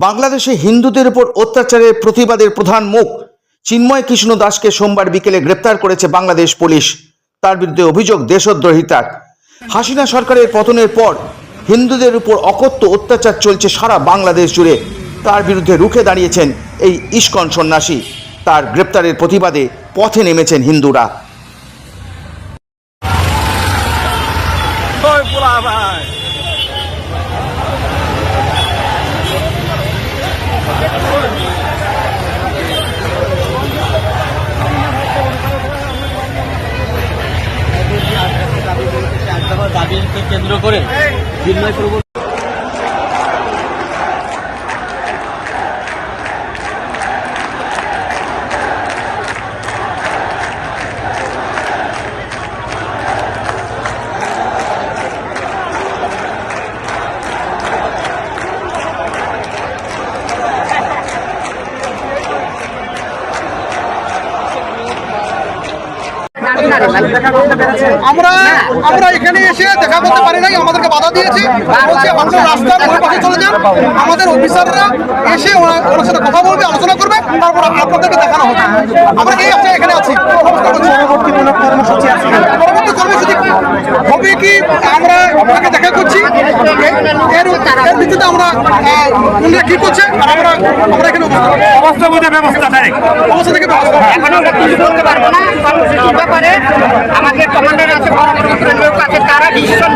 বাংলাদেশে হিন্দুদের উপর অত্যাচারের প্রতিবাদের প্রধান মুখ চিন্ময় কৃষ্ণ দাসকে সোমবার বিকেলে গ্রেপ্তার করেছে বাংলাদেশ পুলিশ। তার বিরুদ্ধে অভিযোগ দেশদ্রোহিতার হাসিনা সরকারের পতনের পর হিন্দুদের উপর অকথ্য অত্যাচার চলছে সারা বাংলাদেশ জুড়ে। তার বিরুদ্ধে রুখে দাঁড়িয়েছেন এই ইস্কন সন্ন্যাসী। তার গ্রেপ্তারের প্রতিবাদে পথে নেমেছেন হিন্দুরা। ভাই কেন্দ্র করে চিন্ময় আমরা আমরা এখানে এসে দেখা করতে পারি নাই, আমাদেরকে বাধা দিয়েছে। বলছে আপনার রাস্তার ওই পাশে চলে যান। আমাদের অফিসাররা এসে ওনার সাথে কথা বলবে, আলোচনা করবে, তারপর আপনাদেরকে দেখানো হবে। আমরা এই এখানে আছি পরবর্তী কোনো কর্মসূচি আছে পরবর্তী কর্মসূচি কি? হবে কি আমরা আপনাকে দেখা করছি। এর এর ভিত্তিতে আমরা উনিরা কি করছে? আর আমরা আমরা এখানে অবস্থা বোঝা ব্যবস্থা অবস্থা থেকে ব্যবস্থা এখন আমরা কিছু বলতে পারব না। ব্যাপারে আমাদের কমান্ডার আছে তারা ডিসিশন